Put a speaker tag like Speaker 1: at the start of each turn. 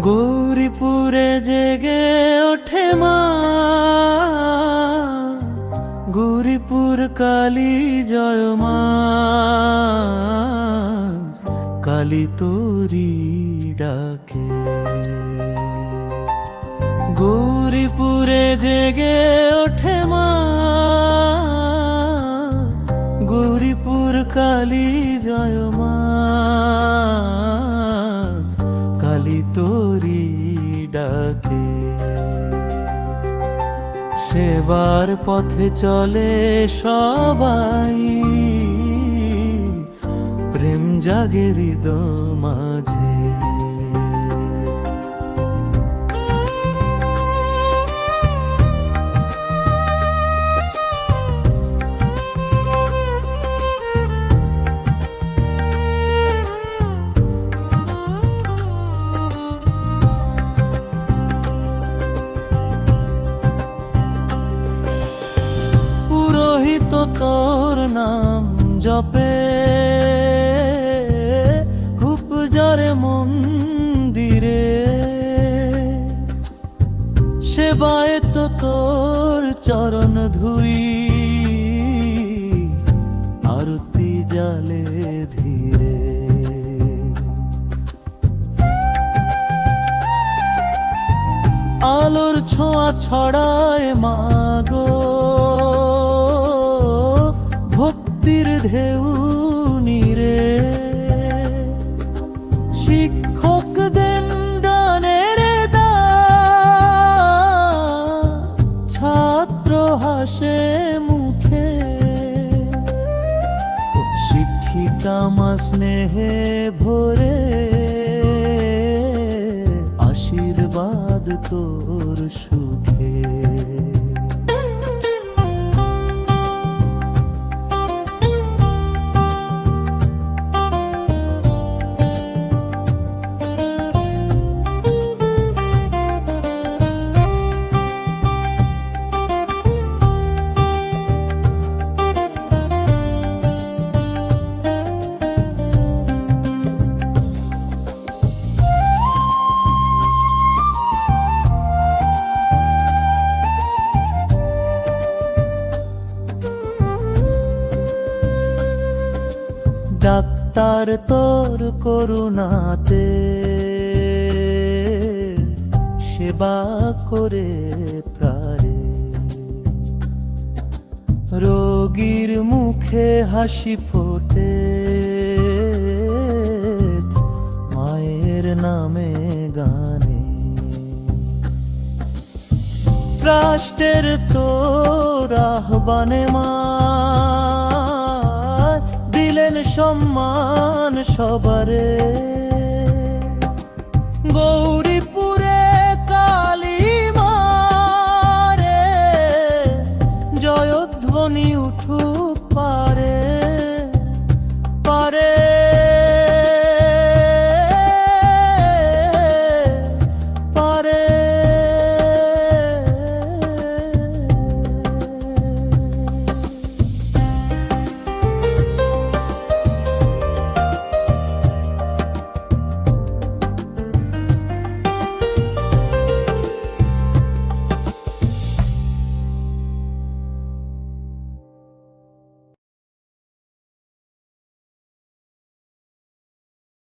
Speaker 1: গৌরীপুরে জেগে ওঠে মা। গৌরীপুর কালী জয় মা। কালী তোরি ডাকে। গৌরীপুরে জেগে ওঠে মা। গৌরীপুর কালী জয় মা। তোরি ডাকে। সেবার পথে চলে সবাই। প্রেম জাগে দো মাঝে। পুরোহিত তোর নাম জপে। খুব জরে মন্দিরে। সেবায় তো তোর চরণ ধুই। আরতি জালে ধীরে। আলোর ছোঁয়া ছড়ায় মাগো। ভক্তির ঢেউ নিরে। শিক্ষক দণ্ডনের ছাত্র হাসে মুখে। শিক্ষিকা মা স্নেহে ভরে। আশীর্বাদ তোর ডাক্তার তোর করুণাতে সেবা করে প্রায় রোগীর মুখে হাসি ফোটে, মায়ের নামে গানে। রাষ্ট্রের তোর আহ্বানে মা দিলেন সম্মান সবারে। গৌর